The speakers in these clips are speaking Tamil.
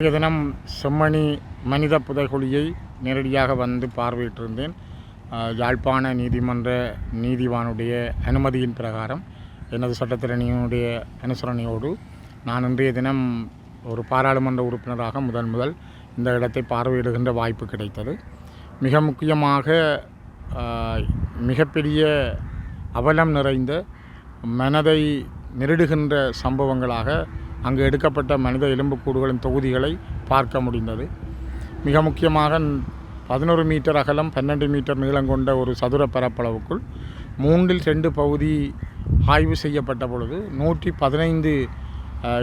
இன்றைய தினம் செம்மணி மனித புதைகுழியை நேரடியாக வந்து பார்வையிட்டிருந்தேன். யாழ்ப்பாண நீதிமன்ற நீதிவானுடைய அனுமதியின் பிரகாரம் எனது சட்டத்திறனியினுடைய அனுசரணையோடு நான் இன்றைய தினம் ஒரு பாராளுமன்ற உறுப்பினராக முதன் முதல் இந்த இடத்தை பார்வையிடுகின்ற வாய்ப்பு கிடைத்தது. மிக முக்கியமாக மிகப்பெரிய அவலம் நிறைந்த மனதை நெருடுகின்ற சம்பவங்களாக அங்கு எடுக்கப்பட்ட மனித எலும்புக்கூடுகளின் தொகுதிகளை பார்க்க முடிந்தது. மிக முக்கியமாக பதினோரு மீட்டர் அகலம் பன்னெண்டு மீட்டர் நீளம் கொண்ட ஒரு சதுர பரப்பளவுக்குள் மூன்றில் ரெண்டு பகுதி ஆய்வு செய்யப்பட்ட பொழுது நூற்றி பதினைந்து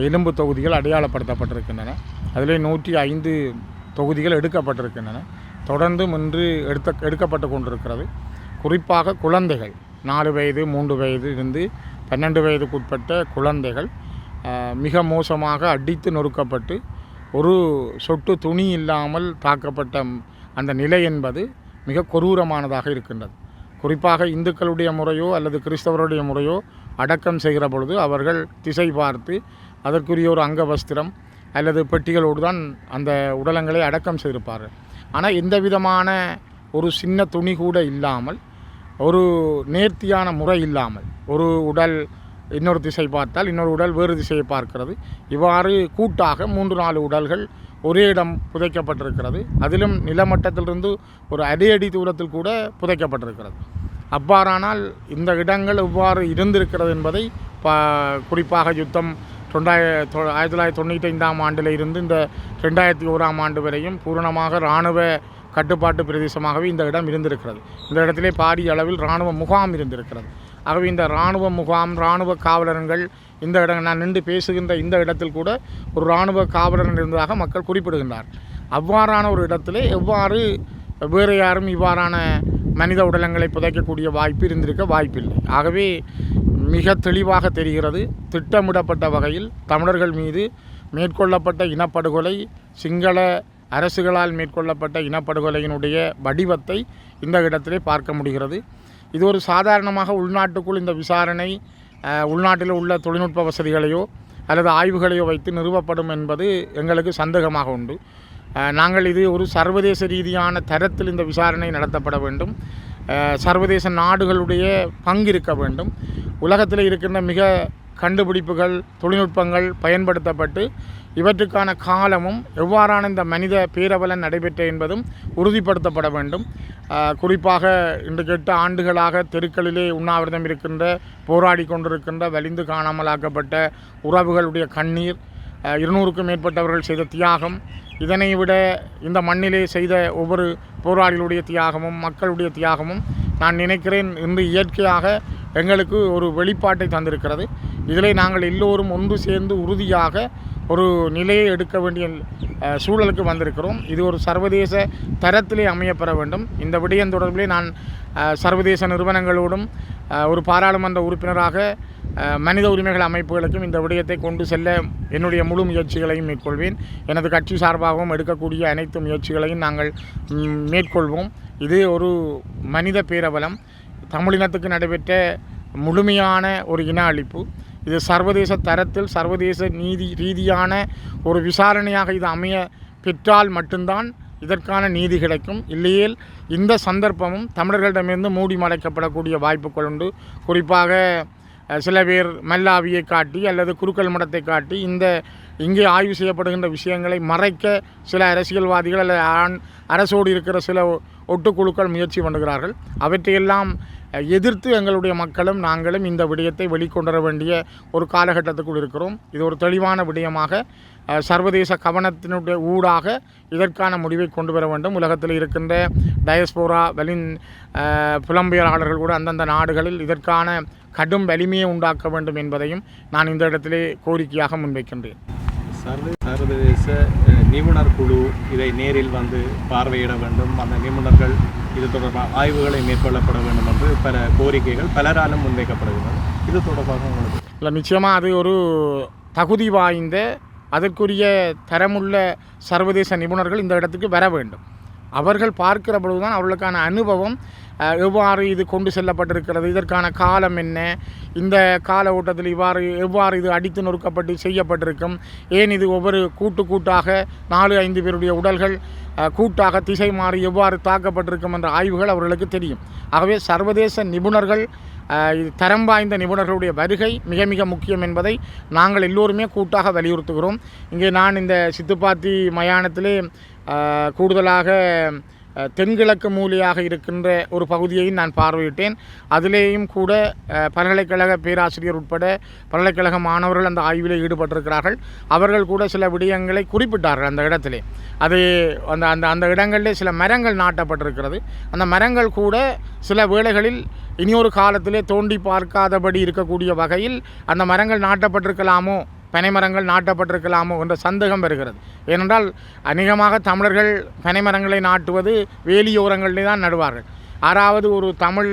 எலும்பு தொகுதிகள் அடையாளப்படுத்தப்பட்டிருக்கின்றன. அதிலே நூற்றி ஐந்து தொகுதிகள் எடுக்கப்பட்டிருக்கின்றன. தொடர்ந்து இன்று எடுத்த எடுக்கப்பட்டு கொண்டிருக்கிறது. குறிப்பாக குழந்தைகள் நாலு வயது மூன்று வயது இருந்து பன்னெண்டு வயதுக்குட்பட்ட குழந்தைகள் மிக மோசமாக அடித்து நொறுக்கப்பட்டு ஒரு சொட்டு துணி இல்லாமல் தாக்கப்பட்ட அந்த நிலை என்பது மிக கொரூரமானதாக இருக்கின்றது. குறிப்பாக இந்துக்களுடைய முறையோ அல்லது கிறிஸ்தவருடைய முறையோ அடக்கம் செய்கிற பொழுது அவர்கள் திசை பார்த்து அதற்குரிய ஒரு அங்க வஸ்திரம் அல்லது பெட்டிகளோடு தான் அந்த உடலங்களை அடக்கம் செய்திருப்பார்கள். ஆனால் எந்த விதமான ஒரு சின்ன துணி கூட இல்லாமல் ஒரு நேர்த்தியான முறை இல்லாமல் ஒரு உடல் இன்னொரு திசை பார்த்தால் இன்னொரு உடல் வேறு திசையை பார்க்கிறது. இவ்வாறு கூட்டாக மூன்று நாலு உடல்கள் ஒரே இடம் புதைக்கப்பட்டிருக்கிறது. அதிலும் நிலமட்டத்திலிருந்து ஒரு அடி அடி தூரத்தில் கூட புதைக்கப்பட்டிருக்கிறது. அவ்வாறானால் இந்த இடங்கள் இவ்வாறு இருந்திருக்கிறது என்பதை ப குறிப்பாக யுத்தம் தொண்டாய தொ ஆயிரத்தி தொள்ளாயிரத்தி தொண்ணூற்றி ஐந்தாம் ஆண்டில் இருந்து இந்த ரெண்டாயிரத்தி ஓராம் ஆண்டு வரையும் பூரணமாக இராணுவ கட்டுப்பாட்டு பிரதேசமாகவே இந்த இடம் இருந்திருக்கிறது. இந்த இடத்திலே பாரிய அளவில் இராணுவ முகாம் இருந்திருக்கிறது. ஆகவே இந்த இராணுவ முகாம் இராணுவ காவலர்கள் இந்த இடம் நான் நின்று பேசுகின்ற இந்த இடத்தில் கூட ஒரு இராணுவ காவலர் இருந்ததாக மக்கள் குறிப்பிடுகின்றார். அவ்வாறான ஒரு இடத்திலே எவ்வாறு வேறு யாரும் இவ்வாறான மனித உடலங்களை புதைக்கக்கூடிய வாய்ப்பு இருந்திருக்க வாய்ப்பில்லை. ஆகவே மிக தெளிவாக தெரிகிறது திட்டமிடப்பட்ட வகையில் தமிழர்கள் மீது மேற்கொள்ளப்பட்ட இனப்படுகொலை சிங்கள அரசுகளால் மேற்கொள்ளப்பட்ட இனப்படுகொலையினுடைய வடிவத்தை இந்த இடத்திலே பார்க்க முடிகிறது. இது ஒரு சாதாரணமாக உள்நாட்டுக்குள் இந்த விசாரணை உள்நாட்டில் உள்ள தொழில்நுட்ப வசதிகளையோ அல்லது ஆய்வுகளையோ வைத்து நிறுவப்படும் என்பது எங்களுக்கு சந்தேகமாக உண்டு. நாங்கள் இது ஒரு சர்வதேச ரீதியான தரத்தில் இந்த விசாரணை நடத்தப்பட வேண்டும். சர்வதேச நாடுகளுடைய பங்கு இருக்க வேண்டும். உலகத்தில் இருக்கின்ற மிக கண்டுபிடிப்புகள் தொழில்நுட்பங்கள் பயன்படுத்தப்பட்டு இவற்றுக்கான காலமும் எவ்வாறான இந்த மனித பேரவலன் நடைபெற்ற என்பதும் உறுதிப்படுத்தப்பட வேண்டும். குறிப்பாக இன்றைக்கு எட்டு ஆண்டுகளாக தெருக்களிலே உண்ணாவிரதம் இருக்கின்ற போராடி கொண்டிருக்கின்ற வலிந்து காணாமலாக்கப்பட்ட உறவுகளுடைய கண்ணீர் இருநூறுக்கும் மேற்பட்டவர்கள் செய்த தியாகம் இதனை விட இந்த மண்ணிலே செய்த ஒவ்வொரு போராளிகளுடைய தியாகமும் மக்களுடைய தியாகமும் நான் நினைக்கிறேன் இன்று இயற்கையாக எங்களுக்கு ஒரு வெளிப்பாட்டை தந்திருக்கிறது. இதிலே நாங்கள் எல்லோரும் ஒன்று சேர்ந்து உறுதியாக ஒரு நிலையை எடுக்க வேண்டிய சூழலுக்கு வந்திருக்கிறோம். இது ஒரு சர்வதேச தரத்திலே அமையப்பெற வேண்டும். இந்த விடயம் தொடர்பிலே நான் சர்வதேச நிறுவனங்களோடும் ஒரு பாராளுமன்ற உறுப்பினராக மனித உரிமைகள் அமைப்புகளுக்கும் இந்த விடயத்தை கொண்டு செல்ல என்னுடைய முழு முயற்சிகளையும் மேற்கொள்வேன். எனது கட்சி சார்பாகவும் எடுக்கக்கூடிய அனைத்து முயற்சிகளையும் நாங்கள் மேற்கொள்வோம். இது ஒரு மனித பேரவலம். தமிழினத்துக்கு நடைபெற்ற முழுமையான ஒரு இன அழிப்பு. இது சர்வதேச தரத்தில் சர்வதேச நீதி ரீதியான ஒரு விசாரணையாக இது அமைய பெற்றால் மட்டும்தான் இதற்கான நீதி கிடைக்கும். இல்லையேல் இந்த சந்தர்ப்பமும் தமிழர்களிடமிருந்து மூடி மறைக்கப்படக்கூடிய வாய்ப்புகள் உண்டு. குறிப்பாக சில பேர் மல்லாவியை காட்டி அல்லது குருக்கள் மடத்தை காட்டி இந்த இங்கே ஆய்வு செய்யப்படுகின்ற விஷயங்களை மறைக்க சில அரசியல்வாதிகள் அல்லது ஆண் அரசோடு இருக்கிற சில ஒட்டுக்குழுக்கள் முயற்சி பண்ணுகிறார்கள். அவற்றையெல்லாம் எதிர்த்து எங்களுடைய மக்களும் நாங்களும் இந்த விடயத்தை வெளிக்கொண்டு வேண்டிய ஒரு காலகட்டத்துக்குள் இருக்கிறோம். இது ஒரு தெளிவான விடயமாக சர்வதேச கவனத்தினுடைய ஊடாக இதற்கான முடிவை கொண்டு வர வேண்டும். உலகத்தில் இருக்கின்ற டயஸ்போரா வெளின் புலம்பெயலாளர்கள் கூட அந்தந்த நாடுகளில் இதற்கான கடும் வலிமையை உண்டாக்க வேண்டும் என்பதையும் நான் இந்த இடத்திலே கோரிக்கையாக முன்வைக்கின்றேன். சர்வதேச நிபுணர் குழு இதை நேரில் வந்து பார்வையிட வேண்டும். அந்த நிபுணர்கள் இது தொடர்பாக ஆய்வுகளை மேற்கொள்ளப்பட வேண்டும் என்று பல கோரிக்கைகள் பலராலும் முன்வைக்கப்படுகிறது இது தொடர்பாக உங்களுக்கு இல்லை நிச்சயமாக அது ஒரு தகுதி வாய்ந்த அதற்குரிய தரமுள்ள சர்வதேச நிபுணர்கள் இந்த இடத்துக்கு வர வேண்டும். அவர்கள் பார்க்கிற பொழுதுதான் அவர்களுக்கான அனுபவம் எவ்வாறு இது கொண்டு செல்லப்பட்டிருக்கிறது? இதற்கான காலம் என்ன? இந்த கால ஓட்டத்தில் இவ்வாறு எவ்வாறு இது அடித்து நொறுக்கப்பட்டு செய்யப்பட்டிருக்கும்? ஏன் இது ஒவ்வொரு கூட்டு கூட்டாக நாலு ஐந்து பேருடைய உடல்கள் கூட்டாக திசை மாறி எவ்வாறு தாக்கப்பட்டிருக்கும் என்ற ஆய்வுகள் அவர்களுக்கு தெரியும். ஆகவே சர்வதேச நிபுணர்கள் இது தரம் வாய்ந்த நிபுணர்களுடைய வருகை மிக மிக முக்கியம் என்பதை நாங்கள் எல்லோருமே கூட்டாக வலியுறுத்துகிறோம். இங்கே நான் இந்த சித்துப்பாத்தி மயானத்திலே கூடுதலாக தென்கிழக்கு மூலையாக இருக்கின்ற ஒரு பகுதியையும் நான் பார்வையிட்டேன். அதிலேயும் கூட பல்கலைக்கழக பேராசிரியர் உட்பட பல்கலைக்கழக மாணவர்கள் அந்த ஆய்வில் ஈடுபட்டிருக்கிறார்கள். அவர்கள் கூட சில விடயங்களை குறிப்பிட்டார்கள் அந்த இடத்திலே. அது அந்த அந்த அந்த இடங்களிலே சில மரங்கள் நாட்டப்பட்டிருக்கிறது. அந்த மரங்கள் கூட சில வேளைகளில் இனியொரு காலத்திலே தோண்டி பார்க்காதபடி இருக்கக்கூடிய வகையில் அந்த மரங்கள் நாட்டப்பட்டிருக்கலாமோ பனைமரங்கள் நாட்டப்பட்டிருக்கலாமோ என்ற சந்தேகம் வருகிறது. ஏனென்றால் அநேகமாக தமிழர்கள் பனைமரங்களை நாட்டுவது வேலியோரங்களிலே தான் நடுவார்கள். ஆறாவது ஒரு தமிழ்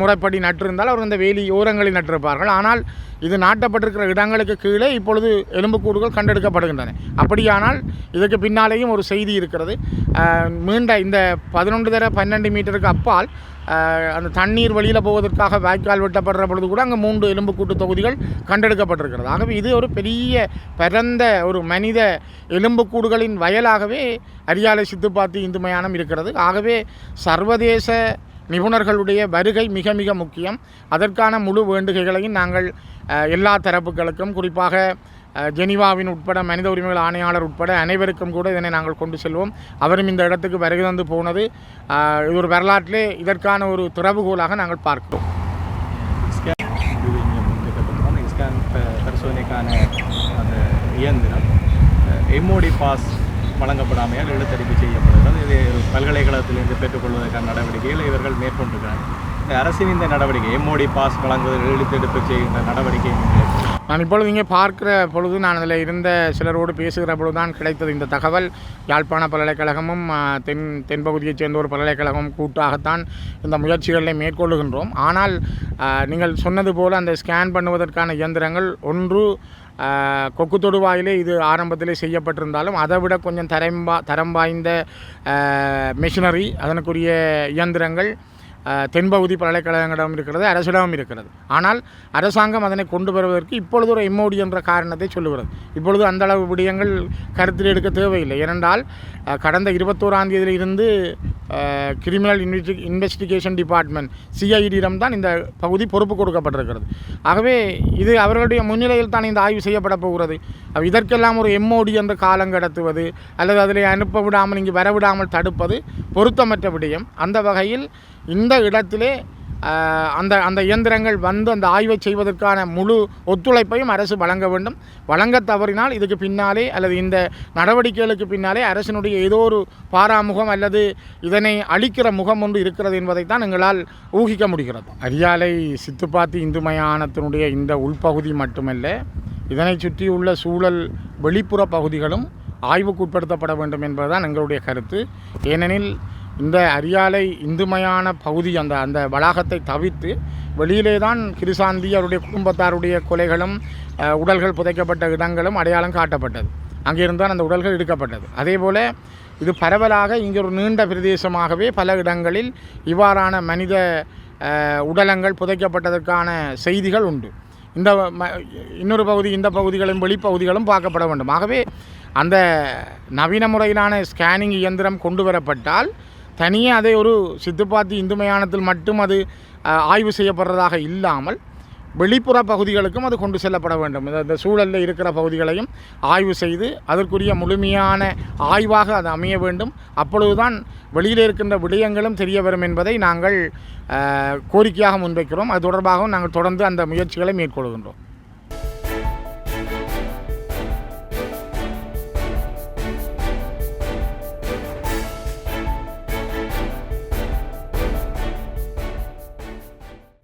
முறைப்படி நட்டிருந்தால் அவர் இந்த வேலி ஓரங்களில் நட்டிருப்பார்கள். ஆனால் இது நாட்டப்பட்டிருக்கிற இடங்களுக்கு கீழே இப்பொழுது எலும்புக்கூடுகள் கண்டெடுக்கப்படுகின்றன. அப்படியானால் இதற்கு பின்னாலேயும் ஒரு செய்தி இருக்கிறது. மீண்ட இந்த பதினொன்று தர பன்னெண்டு மீட்டருக்கு அப்பால் அந்த தண்ணீர் வழியில் போவதற்காக வாய்க்கால் வெட்டப்படுற பொழுது கூட அங்கே மூன்று எலும்புக்கூட்டு தொகுதிகள் கண்டெடுக்கப்பட்டிருக்கிறது. ஆகவே இது ஒரு பெரிய பரந்த ஒரு மனித எலும்புக்கூடுகளின் வயலாகவே அரியாலை சித்துப்பாத்தி இந்து மயானம் இருக்கிறது. ஆகவே சர்வதேச நிபுணர்களுடைய வருகை மிக மிக முக்கியம். அதற்கான முழு வேண்டுகைகளையும் நாங்கள் எல்லா தரப்புகளுக்கும் குறிப்பாக ஜெனீவாவின் உட்பட மனித உரிமைகள் ஆணையாளர் உட்பட அனைவருக்கும் கூட இதனை நாங்கள் கொண்டு செல்வோம். அவரும் இந்த இடத்துக்கு வருகை தந்து போனது இது ஒரு வரலாற்றிலே இதற்கான ஒரு திறவுகோலாக நாங்கள் பார்க்கிறோம். இது பரிசோதனைக்கான அந்த இயந்திரம் எம்ஓடி பாஸ் வழங்கப்படாமையால் எழுத்தறிவு செய்யப்படுகிறது. இது பல்கலைக்கழகத்திலிருந்து பெற்றுக்கொள்வதற்கான நடவடிக்கைகளை இவர்கள் மேற்கொண்டிருக்கிறார்கள். அரசின் இந்த நடவடிக்கை எம்ஓடி பாஸ் வழங்குவதில் எழுத்தெடுப்பு செய்கின்ற நடவடிக்கை நான் இப்பொழுது இங்கே பார்க்கிற பொழுது நான் அதில் இருந்த சிலரோடு பேசுகிற பொழுது தான் கிடைத்தது இந்த தகவல். யாழ்ப்பாண பல்கலைக்கழகமும் தென் தென்பகுதியைச் சேர்ந்த ஒரு பல்கலைக்கழகமும் கூட்டாகத்தான் இந்த முயற்சிகளை மேற்கொள்ளுகின்றோம். ஆனால் நீங்கள் சொன்னது போல் அந்த ஸ்கேன் பண்ணுவதற்கான இயந்திரங்கள் ஒன்று கொக்கு தொடுவாயிலே இது ஆரம்பத்திலே செய்யப்பட்டிருந்தாலும் அதை விட கொஞ்சம் தரம்பா தரம் வாய்ந்த மிஷினரி அதனுக்குரிய இயந்திரங்கள் தென்பகுதி பல்கலைக்கழகங்களிடம் இருக்கிறது அரசிடமும் இருக்கிறது. ஆனால் அரசாங்கம் அதனை கொண்டு வருவதற்கு இப்பொழுது ஒரு எம்ஓடி என்ற காரணத்தை சொல்லுகிறது. இப்பொழுது அந்த அளவு விடயங்கள் கருத்தில் எடுக்க தேவையில்லை. ஏனென்றால் கடந்த இருபத்தோராம் தேதியிலிருந்து கிரிமினல் இன்வெஸ்டி இன்வெஸ்டிகேஷன் டிபார்ட்மெண்ட் சிஐடியிடம் தான் இந்த பகுதி பொறுப்பு கொடுக்கப்பட்டிருக்கிறது. ஆகவே இது அவர்களுடைய முன்னிலையில் தான் இந்த ஆய்வு செய்யப்பட போகிறது. இதற்கெல்லாம் ஒரு எம்ஓடி என்ற காலம் கடத்துவது அல்லது அதில் அனுப்ப விடாமல் இங்கு வரவிடாமல் தடுப்பது பொருத்தமற்ற விடயம். அந்த வகையில் இந்த இடத்திலே அந்த அந்த இயந்திரங்கள் வந்து அந்த ஆய்வை செய்வதற்கான முழு ஒத்துழைப்பையும் அரசு வழங்க வேண்டும். வழங்க தவறினால் இதுக்கு பின்னாலே அல்லது இந்த நடவடிக்கைகளுக்கு பின்னாலே அரசினுடைய ஏதோ ஒரு பாராமுகம் அல்லது இதனை அழிக்கிற முகம் ஒன்று இருக்கிறது என்பதைத்தான் எங்களால் ஊகிக்க முடிகிறது. அரியாலை சித்துப்பாத்தி இந்து மயானத்தினுடைய இந்த உள்பகுதி மட்டுமல்ல இதனை சுற்றியுள்ள சூழல் வெளிப்புற பகுதிகளும் ஆய்வுக்குட்படுத்தப்பட வேண்டும் என்பதுதான் எங்களுடைய கருத்து. ஏனெனில் இந்த அரியாலை இந்துமையான பகுதி அந்த அந்த வளாகத்தை தவிர்த்து வெளியிலே தான் கிருசாந்தி அவருடைய குடும்பத்தாருடைய கொலைகளும் உடல்கள் புதைக்கப்பட்ட இடங்களும் அடையாளம் காட்டப்பட்டது. அங்கிருந்தான் அந்த உடல்கள் எடுக்கப்பட்டது. அதே போல் இது பரவலாக இங்கே ஒரு நீண்ட பிரதேசமாகவே பல இடங்களில் இவ்வாறான மனித உடலங்கள் புதைக்கப்பட்டதற்கான செய்திகள் உண்டு. இந்த ம- இன்னொரு பகுதி இந்த பகுதிகளும் வெளிப்பகுதிகளும் பார்க்கப்பட வேண்டும். ஆகவே அந்த நவீன முறையிலான ஸ்கேனிங் இயந்திரம் கொண்டு வரப்பட்டால் தனியே அதை ஒரு சித்துப்பாத்தி இந்து மயானத்தில் மட்டும் அது ஆய்வு செய்யப்படுறதாக இல்லாமல் வெளிப்புற பகுதிகளுக்கும் அது கொண்டு செல்லப்பட வேண்டும். இந்த- இந்த சூழலில் இருக்கிற பகுதிகளையும் ஆய்வு செய்து அதற்குரிய முழுமையான ஆய்வாக அது அமைய வேண்டும். அப்பொழுதுதான் வெளியில் இருக்கின்ற விடயங்களும் தெரிய வரும் என்பதை நாங்கள் கோரிக்கையாக முன்வைக்கிறோம். அது தொடர்பாகவும் நாங்கள் தொடர்ந்து அந்த முயற்சிகளை மேற்கொள்கின்றோம்.